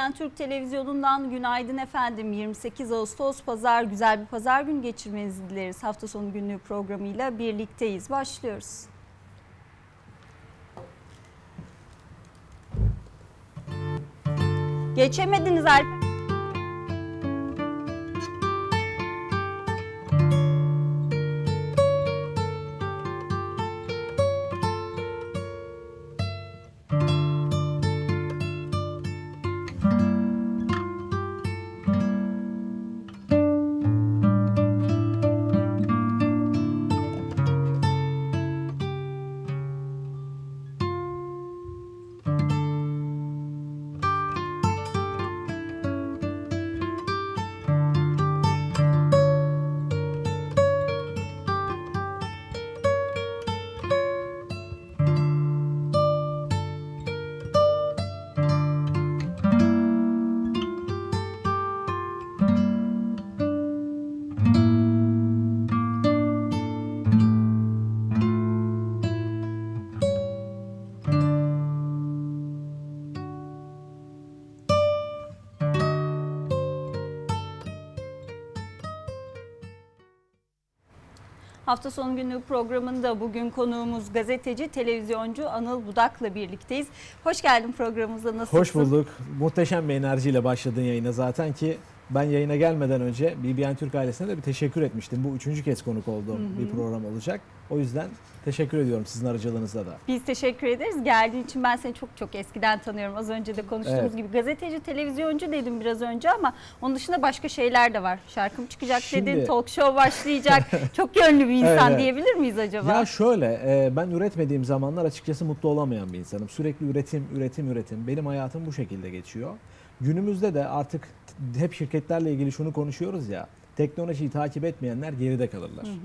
BBN Türk Televizyonu'ndan günaydın efendim. 28 Ağustos Pazar güzel bir pazar günü geçirmenizi dileriz. Hafta sonu günlüğü programıyla birlikteyiz. Başlıyoruz. Geçemediniz Alper. Hafta sonu günlüğü programında bugün konuğumuz gazeteci, televizyoncu Anıl Budak'la birlikteyiz. Hoş geldin programımıza. Nasılsın? Hoş bulduk. Muhteşem bir enerjiyle başladın yayına zaten ki ben yayına gelmeden önce BBN Türk ailesine de bir teşekkür etmiştim. Bu üçüncü kez konuk olduğum Hı hı. bir program olacak. O yüzden teşekkür ediyorum sizin aracılığınızla da. Biz teşekkür ederiz. Geldiğin için ben seni çok çok eskiden tanıyorum. Az önce de konuştuğumuz Evet. gibi gazeteci, televizyoncu dedim biraz önce ama onun dışında başka şeyler de var. Şarkım çıkacak Şimdi- dedin, talk show başlayacak. çok yönlü bir insan Evet. diyebilir miyiz acaba? Ya şöyle e, ben üretmediğim zamanlar açıkçası mutlu olamayan bir insanım. Sürekli üretim, üretim, üretim. Benim hayatım bu şekilde geçiyor. Günümüzde de artık hep şirketlerle ilgili şunu konuşuyoruz ya. Teknolojiyi takip etmeyenler geride kalırlar. Hı hı.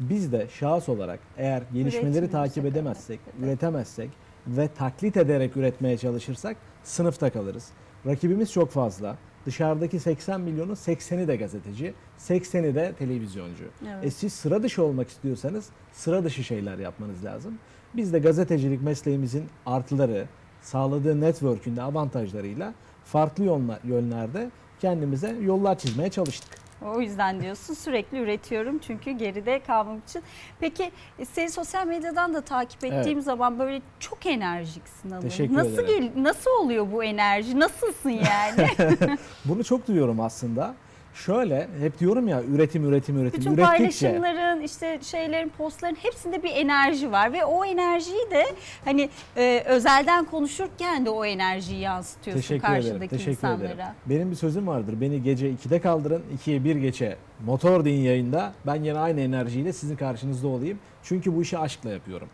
Biz de şahıs olarak eğer gelişmeleri takip edemezsek, evet. üretemezsek ve taklit ederek üretmeye çalışırsak sınıfta kalırız. Rakibimiz çok fazla. Dışarıdaki 80 milyonun 80'i de gazeteci, 80'i de televizyoncu. Evet. E siz sıra dışı olmak istiyorsanız sıra dışı şeyler yapmanız lazım. Biz de gazetecilik mesleğimizin artıları, sağladığı network'ün de avantajlarıyla farklı yönlerde kendimize yollar çizmeye çalıştık. O yüzden diyorsun sürekli üretiyorum çünkü geride kalmamak için. Peki e, seni sosyal medyadan da takip ettiğim zaman böyle çok enerjiksin Anıl. Teşekkür nasıl ederim. gel nasıl oluyor bu enerji? Nasılsın yani? Bunu çok duyuyorum aslında. Şöyle hep diyorum ya üretim üretim üretim Bütün ürettikçe paylaşımların işte şeylerin postların hepsinde bir enerji var ve o enerjiyi de hani e, özelden konuşurken de o enerjiyi yansıtıyorsun teşekkür karşıdaki ederim. Teşekkür insanlara. ederim. Benim bir sözüm vardır. Beni gece 2'de kaldırın, 2'ye 1 geçe motor deyin yayında. Ben yine aynı enerjiyle sizin karşınızda olayım. Çünkü bu işi aşkla yapıyorum.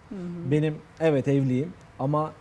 Benim evet evliyim ama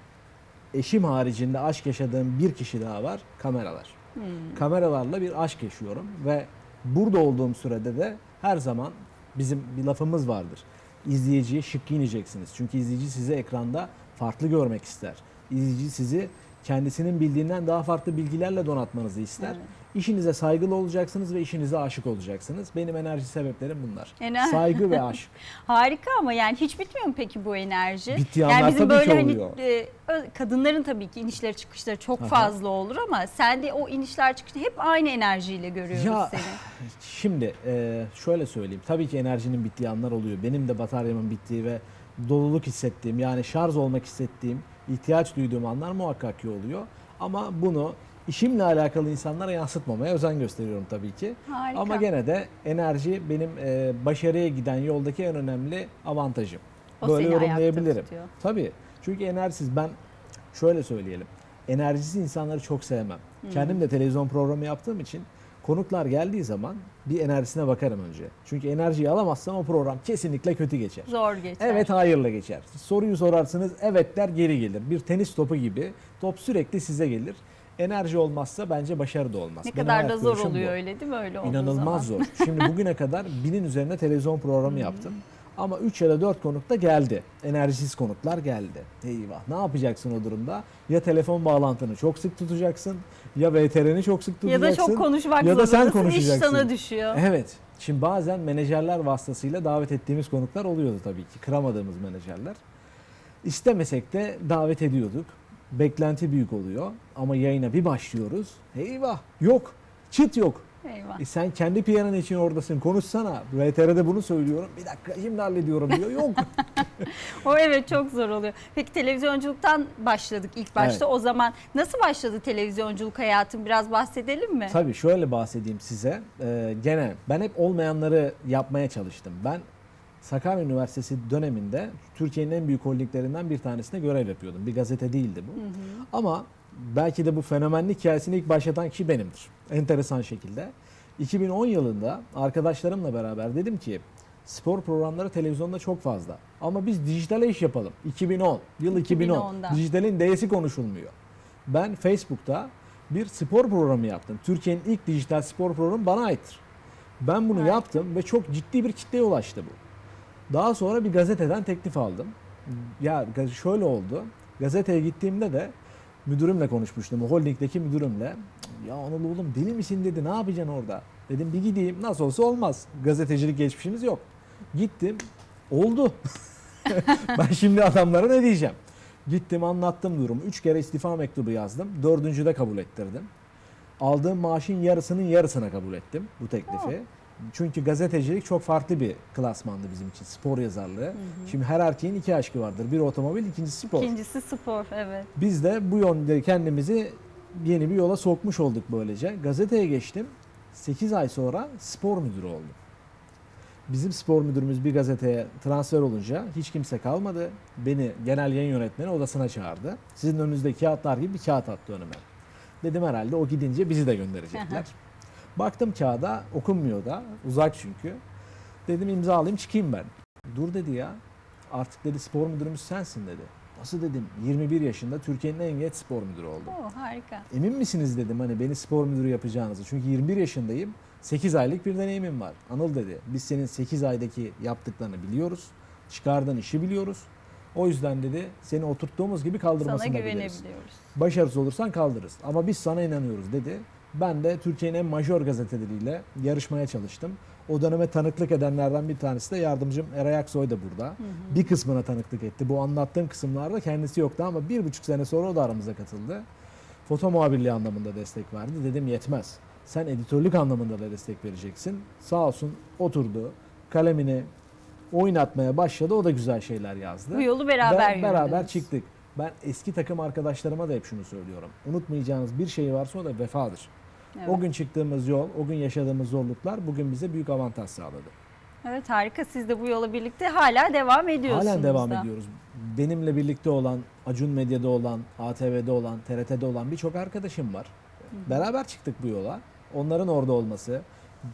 eşim haricinde aşk yaşadığım bir kişi daha var. Kameralar. Hmm. Kameralarla bir aşk yaşıyorum ve burada olduğum sürede de her zaman bizim bir lafımız vardır. İzleyiciye şık giyineceksiniz. Çünkü izleyici sizi ekranda farklı görmek ister. İzleyici sizi kendisinin bildiğinden daha farklı bilgilerle donatmanızı ister. Evet. İşinize saygılı olacaksınız ve işinize aşık olacaksınız. Benim enerji sebeplerim bunlar. Ener- Saygı ve aşk. Harika ama yani hiç bitmiyor mu peki bu enerji? Bittiği yani anlar bizim tabii böyle ki hani oluyor. e, ö- kadınların tabii ki inişleri çıkışları çok Aha. fazla olur ama sen de o inişler çıkışları hep aynı enerjiyle görüyoruz Ya, seni. Şimdi e, şöyle söyleyeyim. Tabii ki enerjinin bittiği anlar oluyor. Benim de bataryamın bittiği ve doluluk hissettiğim yani şarj olmak hissettiğim, ihtiyaç duyduğum anlar muhakkak ki oluyor. Ama bunu işimle alakalı insanlara yansıtmamaya özen gösteriyorum tabii ki. Harika. Ama gene de enerji benim e, başarıya giden yoldaki en önemli avantajım. O Böyle seni yorumlayabilirim. tutuyor. Tabii. Çünkü enerjisiz ben şöyle söyleyelim. Enerjisiz insanları çok sevmem. Kendim de televizyon programı yaptığım için konuklar geldiği zaman bir enerjisine bakarım önce. Çünkü enerjiyi alamazsam o program kesinlikle kötü geçer. Zor geçer. Evet hayırla geçer. Soruyu sorarsınız evet der geri gelir. Bir tenis topu gibi top sürekli size gelir. Enerji olmazsa bence başarı da olmaz. Ne Benim kadar da zor görüşüm bu. oluyor öyle değil mi öyle olduğu İnanılmaz zaman? zor. Şimdi bugüne kadar binin üzerine televizyon programı yaptım. Ama 3 ya da 4 konuk da geldi. Enerjisiz konuklar geldi. Eyvah ne yapacaksın o durumda? Ya telefon bağlantını çok sık tutacaksın ya VTR'ni çok sık Ya tutacaksın. da çok konuşmak ya da sen zorundasın, iş konuşacaksın. sana düşüyor. Evet. Şimdi bazen menajerler vasıtasıyla davet ettiğimiz konuklar oluyordu tabii ki. Kıramadığımız menajerler. İstemesek de davet ediyorduk. beklenti büyük oluyor. Ama yayına bir başlıyoruz. Eyvah yok. Çıt yok. Eyvah. E sen kendi piyanın için oradasın. Konuşsana. VTR'de bunu söylüyorum. Bir dakika şimdi hallediyorum diyor. Yok. O evet çok zor oluyor. Peki televizyonculuktan başladık ilk başta. Evet. O zaman nasıl başladı televizyonculuk hayatın? Biraz bahsedelim mi? Tabii şöyle bahsedeyim size. Ee, gene ben hep olmayanları yapmaya çalıştım. Ben Sakarya Üniversitesi döneminde Türkiye'nin en büyük holdinglerinden bir tanesinde görev yapıyordum. Bir gazete değildi bu. Ama belki de bu fenomenlik hikayesini ilk başlatan kişi benimdir. Enteresan şekilde. 2010 yılında arkadaşlarımla beraber dedim ki spor programları televizyonda çok fazla. Ama biz dijitale iş yapalım. 2010, yıl 2010. 2010'da. Dijitalin D'si konuşulmuyor. Ben Facebook'ta bir spor programı yaptım. Türkiye'nin ilk dijital spor programı bana aittir. Ben bunu Harika. yaptım ve çok ciddi bir kitleye ulaştı bu. Daha sonra bir gazeteden teklif aldım. Ya şöyle oldu. Gazeteye gittiğimde de müdürümle konuşmuştum. O holdingdeki müdürümle. Ya Anıl oğlum deli misin dedi. Ne yapacaksın orada? Dedim bir gideyim. Nasıl olsa olmaz. Gazetecilik geçmişimiz yok. Gittim. Oldu. ben şimdi adamlara ne diyeceğim? Gittim anlattım durumu. Üç kere istifa mektubu yazdım. Dördüncüde kabul ettirdim. Aldığım maaşın yarısının yarısına kabul ettim bu teklifi. Çünkü gazetecilik çok farklı bir klasmandı bizim için. Spor yazarlığı. Şimdi her erkeğin iki aşkı vardır. Bir otomobil, ikincisi spor. İkincisi spor evet. Biz de bu yönde kendimizi yeni bir yola sokmuş olduk böylece. Gazeteye geçtim. 8 ay sonra spor müdürü oldum. Bizim spor müdürümüz bir gazeteye transfer olunca hiç kimse kalmadı. Beni genel yayın yönetmeni odasına çağırdı. Sizin önünüzde kağıtlar gibi bir kağıt attı önüme. Dedim herhalde o gidince bizi de gönderecekler. Baktım kağıda okunmuyor da uzak çünkü. Dedim imzalayayım çıkayım ben. Dur dedi ya artık dedi spor müdürümüz sensin dedi. Nasıl dedim 21 yaşında Türkiye'nin en genç spor müdürü oldum. Oo, harika. Emin misiniz dedim hani beni spor müdürü yapacağınızı. Çünkü 21 yaşındayım. 8 aylık bir deneyimim var. Anıl dedi biz senin 8 aydaki yaptıklarını biliyoruz. Çıkardığın işi biliyoruz. O yüzden dedi seni oturttuğumuz gibi kaldırmasını da biliriz. güvenebiliyoruz. Başarısız olursan kaldırırız. Ama biz sana inanıyoruz dedi. Ben de Türkiye'nin en majör gazeteleriyle yarışmaya çalıştım. O döneme tanıklık edenlerden bir tanesi de yardımcım Eray Aksoy da burada. Bir kısmına tanıklık etti. Bu anlattığım kısımlarda kendisi yoktu ama bir buçuk sene sonra o da aramıza katıldı. Foto muhabirliği anlamında destek verdi. Dedim yetmez. Sen editörlük anlamında da destek vereceksin. Sağ olsun oturdu. Kalemini oynatmaya başladı. O da güzel şeyler yazdı. Bu yolu beraber Ve beraber yürüdünüz. çıktık. Ben eski takım arkadaşlarıma da hep şunu söylüyorum. Unutmayacağınız bir şey varsa o da vefadır. Evet. O gün çıktığımız yol, o gün yaşadığımız zorluklar bugün bize büyük avantaj sağladı. Evet harika. Siz de bu yola birlikte hala devam ediyorsunuz Halen devam da. ediyoruz. Benimle birlikte olan, Acun Medya'da olan, ATV'de olan, TRT'de olan birçok arkadaşım var. Beraber çıktık bu yola. Onların orada olması,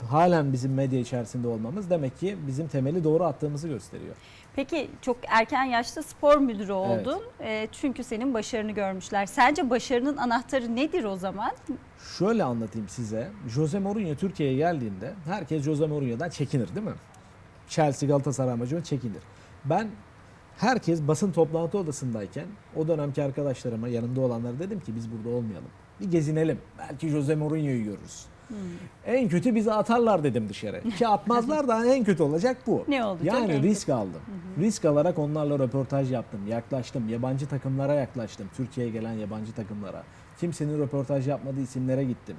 halen bizim medya içerisinde olmamız demek ki bizim temeli doğru attığımızı gösteriyor. Peki çok erken yaşta spor müdürü oldun. Ee, çünkü senin başarını görmüşler. Sence başarının anahtarı nedir o zaman? Şöyle anlatayım size. Jose Mourinho Türkiye'ye geldiğinde herkes Jose Mourinho'dan çekinir değil mi? Chelsea Galatasaray maçı çekinir. Ben herkes basın toplantı odasındayken o dönemki arkadaşlarıma yanımda olanlara dedim ki biz burada olmayalım. Bir gezinelim. Belki Jose Mourinho'yu görürüz. Hmm. En kötü bizi atarlar dedim dışarı. Ki atmazlar da en kötü olacak bu. Ne olacak? Yani risk aldım. Risk alarak onlarla röportaj yaptım. Yaklaştım. Yabancı takımlara yaklaştım. Türkiye'ye gelen yabancı takımlara. Kimsenin röportaj yapmadığı isimlere gittim.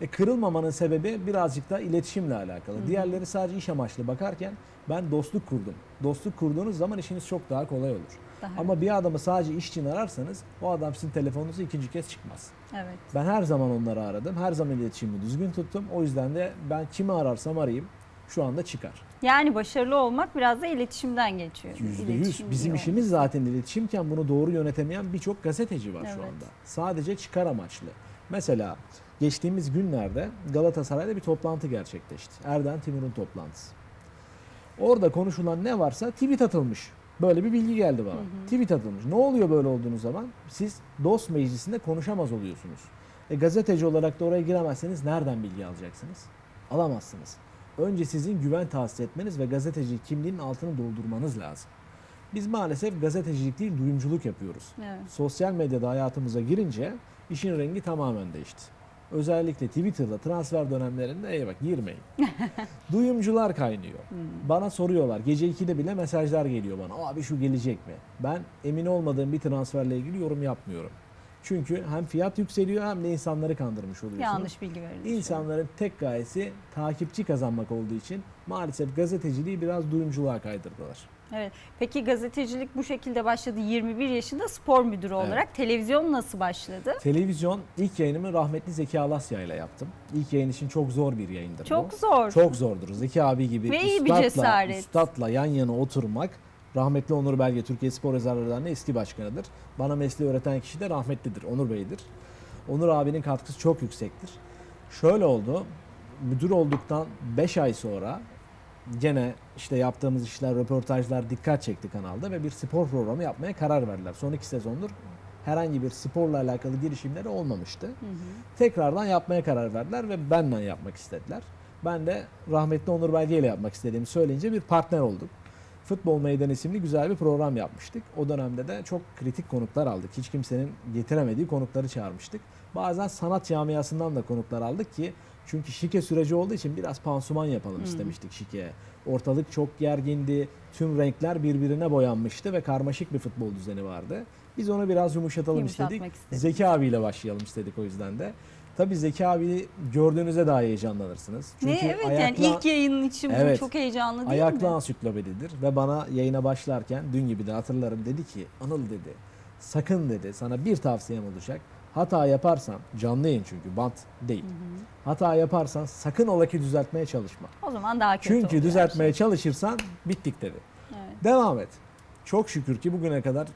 E, kırılmamanın sebebi birazcık da iletişimle alakalı. Diğerleri sadece iş amaçlı bakarken ben dostluk kurdum. Dostluk kurduğunuz zaman işiniz çok daha kolay olur. Daha- Ama bir adamı sadece iş için ararsanız o adam sizin telefonunuzu ikinci kez çıkmaz. Evet. Ben her zaman onları aradım. Her zaman iletişimimi düzgün tuttum. O yüzden de ben kimi ararsam arayayım şu anda çıkar. Yani başarılı olmak biraz da iletişimden geçiyor. Yüzde yüz. Bizim işimiz zaten iletişimken bunu doğru yönetemeyen birçok gazeteci var şu Evet. anda. Sadece çıkar amaçlı. Mesela geçtiğimiz günlerde Galatasaray'da bir toplantı gerçekleşti. Erden Timur'un toplantısı. Orada konuşulan ne varsa tweet atılmış. Böyle bir bilgi geldi bana. Tweet atılmış. Ne oluyor böyle olduğunuz zaman? Siz dost meclisinde konuşamaz oluyorsunuz. E, gazeteci olarak da oraya giremezseniz nereden bilgi alacaksınız? Alamazsınız. Önce sizin güven tahsis etmeniz ve gazeteci kimliğinin altını doldurmanız lazım. Biz maalesef gazetecilik değil duyumculuk yapıyoruz. Evet. Sosyal medyada hayatımıza girince işin rengi tamamen değişti. Özellikle Twitter'da transfer dönemlerinde ey bak girmeyin. Duyumcular kaynıyor. Bana soruyorlar. Gece 2'de bile mesajlar geliyor bana. Abi şu gelecek mi? Ben emin olmadığım bir transferle ilgili yorum yapmıyorum. Çünkü hem fiyat yükseliyor hem de insanları kandırmış oluyorsunuz. Yanlış bilgi verilmiş. İnsanların tek gayesi takipçi kazanmak olduğu için maalesef gazeteciliği biraz duyumculuğa kaydırdılar. Evet. Peki gazetecilik bu şekilde başladı. 21 yaşında spor müdürü Evet. olarak. Televizyon nasıl başladı? Televizyon ilk yayınımı rahmetli Zeki Alasya ile yaptım. İlk yayın için çok zor bir yayındır Çok bu. zor. Çok zordur. Zeki abi gibi Ve iyi bir üstadla, cesaret. üstadla yan yana oturmak. Rahmetli Onur Belge Türkiye Spor Yazarları Derneği eski başkanıdır. Bana mesleği öğreten kişi de rahmetlidir. Onur Bey'dir. Onur abinin katkısı çok yüksektir. Şöyle oldu. Müdür olduktan 5 ay sonra gene işte yaptığımız işler, röportajlar dikkat çekti kanalda ve bir spor programı yapmaya karar verdiler. Son iki sezondur herhangi bir sporla alakalı girişimleri olmamıştı. Tekrardan yapmaya karar verdiler ve benden yapmak istediler. Ben de rahmetli Onur Belge ile yapmak istediğimi söyleyince bir partner olduk. Futbol Meydan isimli güzel bir program yapmıştık. O dönemde de çok kritik konuklar aldık. Hiç kimsenin getiremediği konukları çağırmıştık. Bazen sanat camiasından da konuklar aldık ki çünkü şike süreci olduğu için biraz pansuman yapalım istemiştik şikeye. Ortalık çok gergindi. Tüm renkler birbirine boyanmıştı ve karmaşık bir futbol düzeni vardı. Biz onu biraz yumuşatalım Yumuşatmak istedik. istedik. Zeki abiyle başlayalım istedik o yüzden de. Tabii Zeki abi gördüğünüzde daha heyecanlanırsınız. ne evet yani ayakla- ilk yayının için Evet. çok heyecanlı değil Ayaklı mi? ansiklopedidir ve bana yayına başlarken dün gibi de hatırlarım dedi ki Anıl dedi sakın dedi sana bir tavsiyem olacak. Hata yaparsan canlı yayın çünkü bant değil. Hata yaparsan sakın ola ki düzeltmeye çalışma. O zaman daha kötü Çünkü düzeltmeye şey. çalışırsan bittik dedi. Evet. Devam et. Çok şükür ki bugüne kadar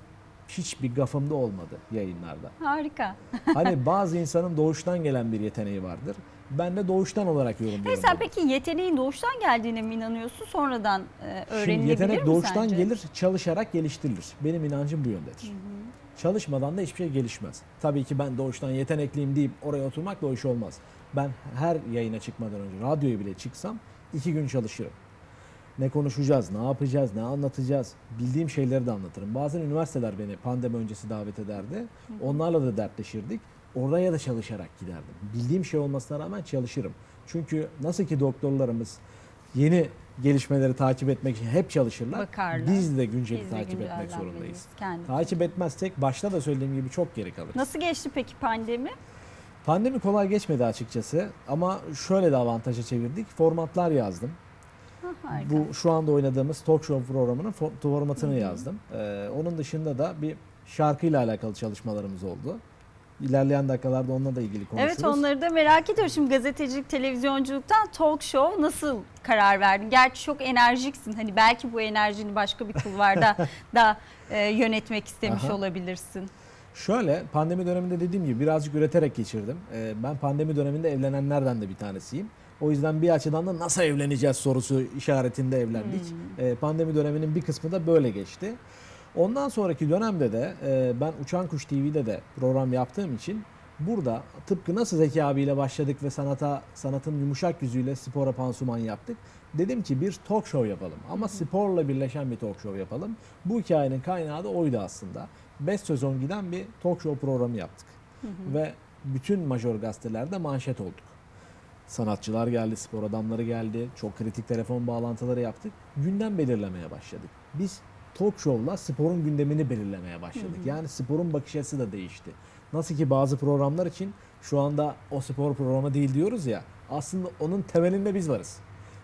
hiçbir gafımda olmadı yayınlarda. Harika. Hani bazı insanın doğuştan gelen bir yeteneği vardır. Ben de doğuştan olarak yorumluyorum. Bunu. peki yeteneğin doğuştan geldiğine mi inanıyorsun? Sonradan e, Şimdi öğrenilebilir yetenek mi doğuştan sence? gelir, çalışarak geliştirilir. Benim inancım bu yöndedir. Çalışmadan da hiçbir şey gelişmez. Tabii ki ben doğuştan yetenekliyim deyip oraya oturmakla o iş olmaz. Ben her yayına çıkmadan önce radyoya bile çıksam iki gün çalışırım. Ne konuşacağız, ne yapacağız, ne anlatacağız. Bildiğim şeyleri de anlatırım. Bazen üniversiteler beni pandemi öncesi davet ederdi. Onlarla da dertleşirdik. Oraya da çalışarak giderdim. Bildiğim şey olmasına rağmen çalışırım. Çünkü nasıl ki doktorlarımız yeni gelişmeleri takip etmek için hep çalışırlar. Bakarlar. Biz de günceli Biz de takip etmek güncellenmeliyiz zorundayız. Takip etmezsek başta da söylediğim gibi çok geri kalırız. Nasıl geçti peki pandemi? Pandemi kolay geçmedi açıkçası ama şöyle de avantaja çevirdik. Formatlar yazdım. Ha, harika. Bu şu anda oynadığımız talk show programının fo- formatını yazdım. Ee, onun dışında da bir şarkıyla alakalı çalışmalarımız oldu. İlerleyen dakikalarda onunla da ilgili konuşuruz. Evet onları da merak ediyorum. Şimdi gazetecilik, televizyonculuktan talk show nasıl karar verdin? Gerçi çok enerjiksin. Hani belki bu enerjini başka bir kulvarda da e, yönetmek istemiş Aha. olabilirsin. Şöyle pandemi döneminde dediğim gibi birazcık üreterek geçirdim. Ee, ben pandemi döneminde evlenenlerden de bir tanesiyim. O yüzden bir açıdan da nasıl evleneceğiz sorusu işaretinde evlendik. Ee, pandemi döneminin bir kısmı da böyle geçti. Ondan sonraki dönemde de e, ben Uçan Kuş TV'de de program yaptığım için burada tıpkı nasıl Zeki abiyle başladık ve sanata sanatın yumuşak yüzüyle spora pansuman yaptık. Dedim ki bir talk show yapalım ama sporla birleşen bir talk show yapalım. Bu hikayenin kaynağı da oydu aslında. 5 sezon giden bir talk show programı yaptık. Ve bütün major gazetelerde manşet olduk. Sanatçılar geldi, spor adamları geldi. Çok kritik telefon bağlantıları yaptık. Gündem belirlemeye başladık. Biz talk show'la sporun gündemini belirlemeye başladık. Yani sporun bakış açısı da değişti. Nasıl ki bazı programlar için şu anda o spor programı değil diyoruz ya. Aslında onun temelinde biz varız.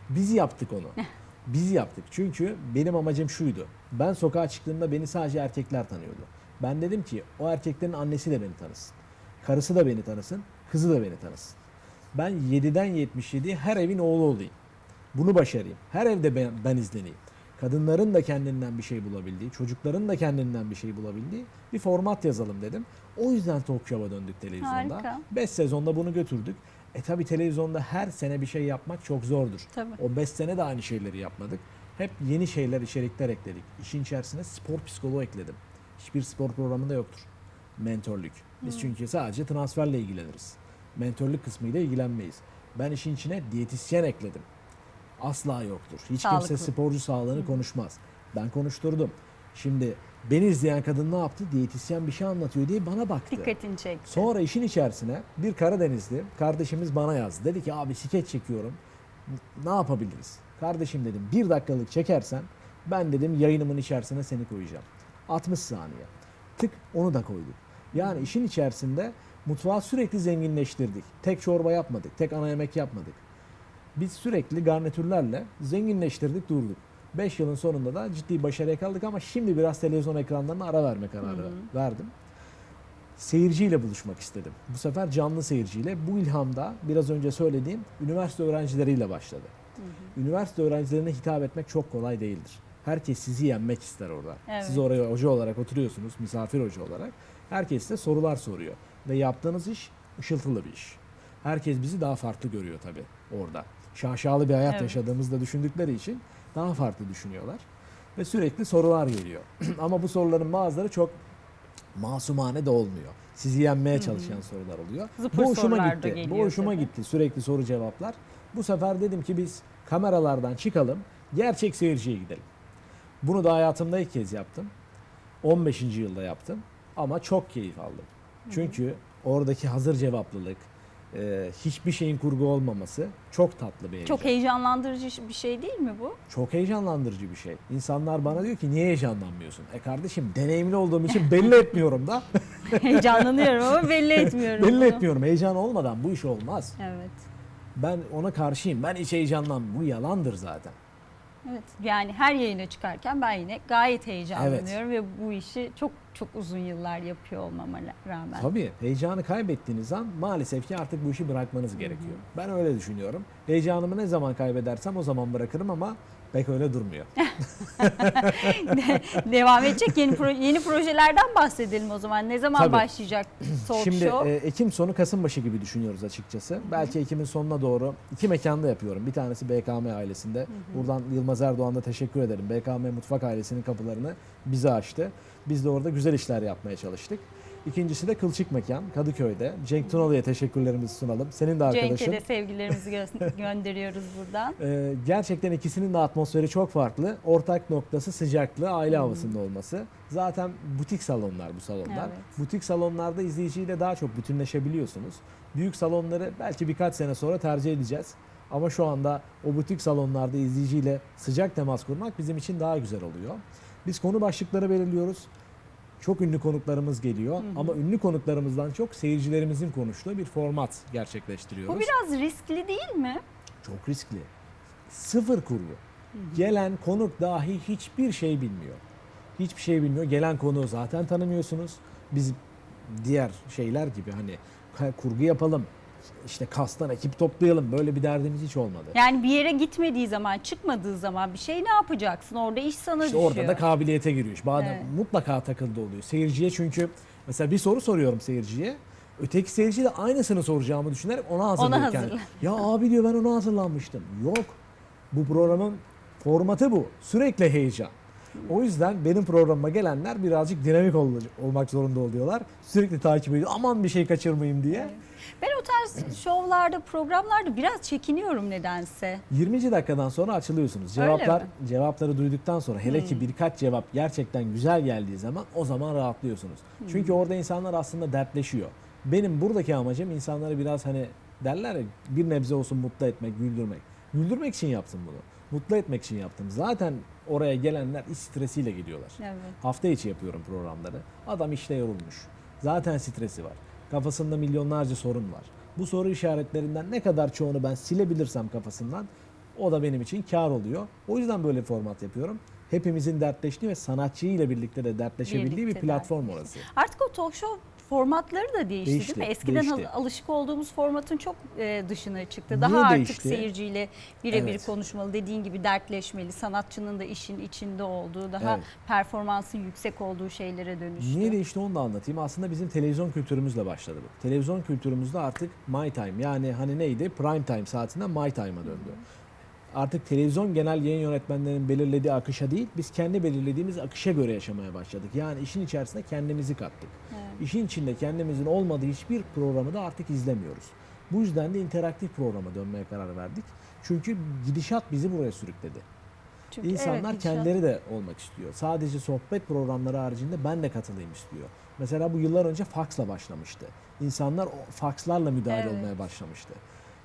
Biz yaptık onu. Biz yaptık. Çünkü benim amacım şuydu. Ben sokağa çıktığımda beni sadece erkekler tanıyordu. Ben dedim ki o erkeklerin annesi de beni tanısın. Karısı da beni tanısın. Kızı da beni tanısın. Ben 7'den 77'ye her evin oğlu olayım. Bunu başarayım. Her evde ben, ben izleneyim. Kadınların da kendinden bir şey bulabildiği, çocukların da kendinden bir şey bulabildiği bir format yazalım dedim. O yüzden talk show'a döndük televizyonda. Harika. 5 sezonda bunu götürdük. E tabi televizyonda her sene bir şey yapmak çok zordur. Tabii. O 5 sene de aynı şeyleri yapmadık. Hep yeni şeyler, içerikler ekledik. İşin içerisine spor psikoloğu ekledim. Hiçbir spor programında yoktur. Mentörlük. Biz çünkü sadece transferle ilgileniriz. Mentörlük kısmıyla ilgilenmeyiz. Ben işin içine diyetisyen ekledim. Asla yoktur. Hiç Sağlıklı. kimse sporcu sağlığını konuşmaz. Ben konuşturdum. Şimdi beni izleyen kadın ne yaptı? Diyetisyen bir şey anlatıyor diye bana baktı. Dikkatini çekti. Sonra işin içerisine bir Karadenizli kardeşimiz bana yazdı. Dedi ki abi skeç çekiyorum. Ne yapabiliriz? Kardeşim dedim bir dakikalık çekersen ben dedim yayınımın içerisine seni koyacağım. 60 saniye. Tık onu da koyduk. Yani işin içerisinde mutfağı sürekli zenginleştirdik. Tek çorba yapmadık, tek ana yemek yapmadık. Biz sürekli garnitürlerle zenginleştirdik durduk. 5 yılın sonunda da ciddi başarıya kaldık ama şimdi biraz televizyon ekranlarına ara verme kararı verdim. Seyirciyle buluşmak istedim. Bu sefer canlı seyirciyle. Bu ilhamda biraz önce söylediğim üniversite öğrencileriyle başladı. Üniversite öğrencilerine hitap etmek çok kolay değildir. Herkes sizi yenmek ister orada. Evet. Siz oraya hoca olarak oturuyorsunuz, misafir hoca olarak. Herkes size sorular soruyor. Ve yaptığınız iş ışıltılı bir iş. Herkes bizi daha farklı görüyor tabii orada. Şaşalı bir hayat Evet. yaşadığımızda düşündükleri için daha farklı düşünüyorlar. Ve sürekli sorular geliyor. Ama bu soruların bazıları çok masumane de olmuyor. Sizi yenmeye çalışan sorular oluyor. Zıpır bu hoşuma gitti. Bu hoşuma tabii. gitti sürekli soru cevaplar. Bu sefer dedim ki biz kameralardan çıkalım, gerçek seyirciye gidelim. Bunu da hayatımda ilk kez yaptım. 15. yılda yaptım ama çok keyif aldım. Çünkü oradaki hazır cevaplılık, e, hiçbir şeyin kurgu olmaması çok tatlı bir heyecan. Çok heyecanlandırıcı bir şey değil mi bu? Çok heyecanlandırıcı bir şey. İnsanlar bana diyor ki niye heyecanlanmıyorsun? E kardeşim deneyimli olduğum için belli etmiyorum da. Heyecanlanıyorum ama belli etmiyorum. belli bunu. etmiyorum. Heyecan olmadan bu iş olmaz. Evet. Ben ona karşıyım. Ben hiç heyecanlan. Bu yalandır zaten. Evet. Yani her yayına çıkarken ben yine gayet heyecanlanıyorum ve bu işi çok çok uzun yıllar yapıyor olmama rağmen. Tabii heyecanı kaybettiğiniz an maalesef ki artık bu işi bırakmanız gerekiyor. Ben öyle düşünüyorum. Heyecanımı ne zaman kaybedersem o zaman bırakırım ama pek öyle durmuyor. Devam edecek yeni pro- yeni projelerden bahsedelim o zaman. Ne zaman Tabii. başlayacak talk Şimdi show? e, Ekim sonu Kasım başı gibi düşünüyoruz açıkçası. Belki Ekim'in sonuna doğru iki mekanda yapıyorum. Bir tanesi BKM ailesinde. Buradan Yılmaz Erdoğan'da teşekkür ederim. BKM Mutfak ailesinin kapılarını bize açtı. Biz de orada güzel işler yapmaya çalıştık. İkincisi de Kılçık Mekan Kadıköy'de. Cenk Tunalı'ya teşekkürlerimizi sunalım. Senin de arkadaşın. Cenk'e de sevgilerimizi gö- gönderiyoruz buradan. Ee, gerçekten ikisinin de atmosferi çok farklı. Ortak noktası sıcaklığı, aile havasında olması. Zaten butik salonlar bu salonlar. Evet. Butik salonlarda izleyiciyle daha çok bütünleşebiliyorsunuz. Büyük salonları belki birkaç sene sonra tercih edeceğiz. Ama şu anda o butik salonlarda izleyiciyle sıcak temas kurmak bizim için daha güzel oluyor. Biz konu başlıkları belirliyoruz. Çok ünlü konuklarımız geliyor ama ünlü konuklarımızdan çok seyircilerimizin konuştuğu bir format gerçekleştiriyoruz. Bu biraz riskli değil mi? Çok riskli. Sıfır kurgu. Gelen konuk dahi hiçbir şey bilmiyor. Hiçbir şey bilmiyor. Gelen konuğu zaten tanımıyorsunuz. Biz diğer şeyler gibi hani kurgu yapalım. İşte kastan ekip toplayalım. Böyle bir derdimiz hiç olmadı. Yani bir yere gitmediği zaman, çıkmadığı zaman bir şey ne yapacaksın? Orada iş sana İşte düşüyor. orada da kabiliyete giriyor. Bazen Evet. mutlaka takıldı oluyor. Seyirciye çünkü mesela bir soru soruyorum seyirciye. Öteki seyirci de aynısını soracağımı düşünerek ona hazırlıyor kendini. hazırlan. Ya abi diyor ben ona hazırlanmıştım. Yok. Bu programın formatı bu. Sürekli heyecan. O yüzden benim programıma gelenler birazcık dinamik ol- olmak zorunda oluyorlar. Sürekli takip ediyor. Aman bir şey kaçırmayayım diye. Ben o tarz şovlarda, programlarda biraz çekiniyorum nedense. 20. dakikadan sonra açılıyorsunuz. Cevaplar? Hmm. cevapları duyduktan sonra hele ki birkaç cevap gerçekten güzel geldiği zaman o zaman rahatlıyorsunuz. Hmm. Çünkü orada insanlar aslında dertleşiyor. Benim buradaki amacım insanları biraz hani derler ya bir nebze olsun mutlu etmek, güldürmek. Güldürmek için yaptım bunu. Mutlu etmek için yaptım. Zaten oraya gelenler iş stresiyle geliyorlar. Evet. Hafta içi yapıyorum programları. Adam işte yorulmuş. Zaten stresi var. Kafasında milyonlarca sorun var. Bu soru işaretlerinden ne kadar çoğunu ben silebilirsem kafasından o da benim için kar oluyor. O yüzden böyle format yapıyorum. Hepimizin dertleştiği ve sanatçıyla birlikte de dertleşebildiği Birlikte bir platform dertleştiği. orası. Artık o talk show formatları da değişti, Değişti, değil mi? Eskiden değişti. al- alışık olduğumuz formatın çok e, dışına çıktı. Niye Daha artık değişti? seyirciyle birebir Evet. konuşmalı, dediğin gibi dertleşmeli, sanatçının da işin içinde olduğu, daha Evet. performansın yüksek olduğu şeylere dönüştü. Niye değişti onu da anlatayım. Aslında bizim televizyon kültürümüzle başladı bu. Televizyon kültürümüzde artık my time yani hani neydi? Prime time saatinden my time'a döndü. Artık televizyon genel yayın yönetmenlerinin belirlediği akışa değil, biz kendi belirlediğimiz akışa göre yaşamaya başladık. Yani işin içerisinde kendimizi kattık. İşin içinde kendimizin olmadığı hiçbir programı da artık izlemiyoruz. Bu yüzden de interaktif programa dönmeye karar verdik. Çünkü gidişat bizi buraya sürükledi. Çünkü İnsanlar evet, kendileri de olmak istiyor. Sadece sohbet programları haricinde ben de katılayım istiyor. Mesela bu yıllar önce faksla başlamıştı. İnsanlar fakslarla müdahale Evet. olmaya başlamıştı.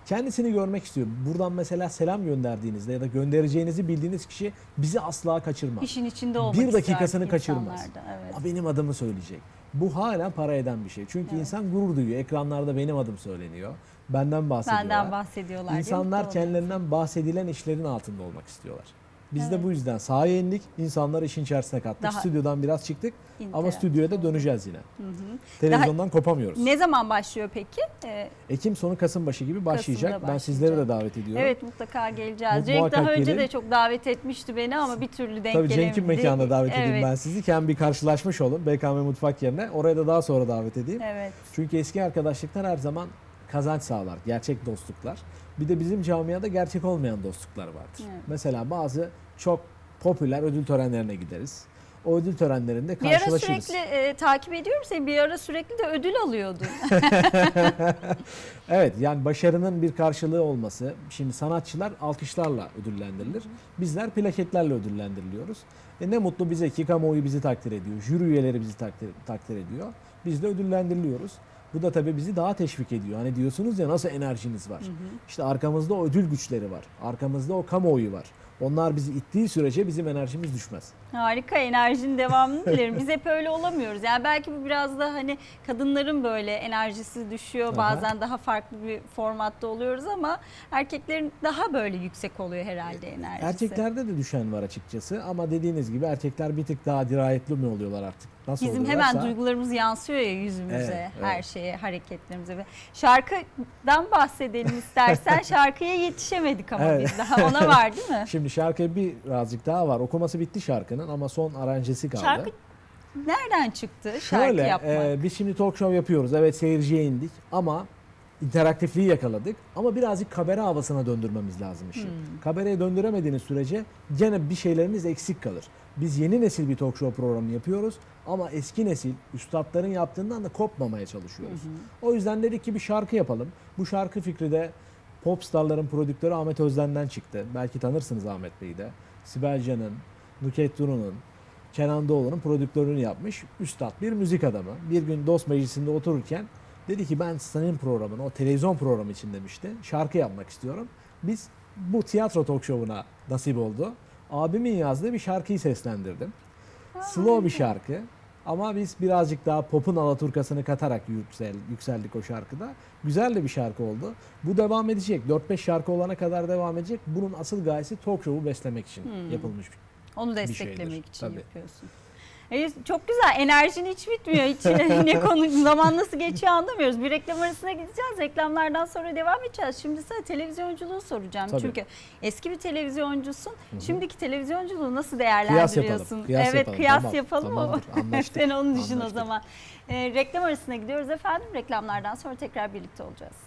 Kendisini görmek istiyor. Buradan mesela selam gönderdiğinizde ya da göndereceğinizi bildiğiniz kişi bizi asla kaçırmaz. İşin içinde olmak Bir dakikasını kaçırmaz. Evet. Benim adımı söyleyecek. Bu hala para eden bir şey. Çünkü Evet. insan gurur duyuyor. Ekranlarda benim adım söyleniyor. Benden bahsediyorlar. Benden bahsediyorlar. İnsanlar kendilerinden bahsedilen işlerin altında olmak istiyorlar. Biz Evet. de bu yüzden sahaya indik, insanları işin içerisine kattık. Daha Stüdyodan biraz çıktık ama interaktif stüdyoya da döneceğiz yine. Hı hı. Televizyondan kopamıyoruz. Ne zaman başlıyor peki? Ee, Ekim sonu Kasım başı gibi başlayacak. Kasım'da Ben sizleri de başlayacak. davet ediyorum. evet mutlaka geleceğiz. Cenk daha önce gelin. de çok davet etmişti beni ama bir türlü denk Tabii gelemedik. Cenk'in mekanına davet edeyim evet. ben sizi. hem bir karşılaşmış olun BKM Mutfak yerine. Oraya da daha sonra davet edeyim. Evet. Çünkü eski arkadaşlıklar her zaman kazanç sağlar. Gerçek dostluklar. Bir de bizim camiada gerçek olmayan dostluklar vardır. Evet. Mesela bazı çok popüler ödül törenlerine gideriz. O ödül törenlerinde Bir ara karşılaşırız. sürekli e, takip ediyorum seni. Bir ara sürekli de ödül alıyordun. Evet yani başarının bir karşılığı olması. Şimdi sanatçılar alkışlarla ödüllendirilir. Bizler plaketlerle ödüllendiriliyoruz. E ne mutlu bize ki kamuoyu bizi takdir ediyor. Jüri üyeleri bizi takdir, takdir ediyor. Biz de ödüllendiriliyoruz. Bu da tabii bizi daha teşvik ediyor. Hani diyorsunuz ya nasıl enerjiniz var. İşte arkamızda o ödül güçleri var. Arkamızda o kamuoyu var. Onlar bizi ittiği sürece bizim enerjimiz düşmez. Harika enerjinin devamını dilerim. Biz hep öyle olamıyoruz. Yani belki bu biraz da hani kadınların böyle enerjisi düşüyor. Aha. Bazen daha farklı bir formatta oluyoruz ama erkeklerin daha böyle yüksek oluyor herhalde enerjisi. Erkeklerde de düşen var açıkçası ama dediğiniz gibi erkekler bir tık daha dirayetli mi oluyorlar artık? Nasıl Bizim oluyorlarsa- hemen duygularımız yansıyor ya yüzümüze, Evet, her evet. şeye, hareketlerimize. Şarkıdan bahsedelim istersen. Şarkıya yetişemedik ama Evet. biz daha. Ona var değil mi? Şimdi şarkı birazcık daha var. Okuması bitti şarkının ama son aranjesi kaldı. Şarkı nereden çıktı şarkı Şöyle, yapmak? e, biz şimdi talk show yapıyoruz. Evet seyirciye indik ama interaktifliği yakaladık. Ama birazcık kabere havasına döndürmemiz lazım işi. Hmm. Kabereye döndüremediğiniz sürece gene bir şeyleriniz eksik kalır. Biz yeni nesil bir talk show programı yapıyoruz ama eski nesil üstadların yaptığından da kopmamaya çalışıyoruz. O yüzden dedik ki bir şarkı yapalım. Bu şarkı fikri de popstarların prodüktörü Ahmet Özden'den çıktı. Belki tanırsınız Ahmet Bey'i de. Sibel Can'ın, Nuket Duru'nun, Kenan Doğulu'nun prodüktörlüğünü yapmış. Üstad bir müzik adamı. Bir gün dost meclisinde otururken dedi ki ben senin programın, o televizyon programı için demişti. Şarkı yapmak istiyorum. Biz bu tiyatro talk show'una nasip oldu. Abimin yazdığı bir şarkıyı seslendirdim. Slow bir şarkı. Ama biz birazcık daha popun alaturkasını katarak yüksel, yükseldik o şarkıda. Güzel de bir şarkı oldu. Bu devam edecek. 4-5 şarkı olana kadar devam edecek. Bunun asıl gayesi talk show'u beslemek için Hmm. yapılmış. Onu şeydir, desteklemek için tabii. yapıyorsun. E, çok güzel. Enerjin hiç bitmiyor. Hiç ne konu zaman nasıl geçiyor anlamıyoruz. Bir reklam arasına gideceğiz. Reklamlardan sonra devam edeceğiz. Şimdi sana televizyonculuğu soracağım. Tabii. Çünkü eski bir televizyoncusun. hı. Şimdiki televizyonculuğu nasıl Kıyas değerlendiriyorsun? yapalım. Kıyas evet, yapalım. kıyas Tamam, yapalım. Anlaştık. sen onu düşün o Anlaştık. zaman. E, reklam arasına gidiyoruz efendim. Reklamlardan sonra tekrar birlikte olacağız.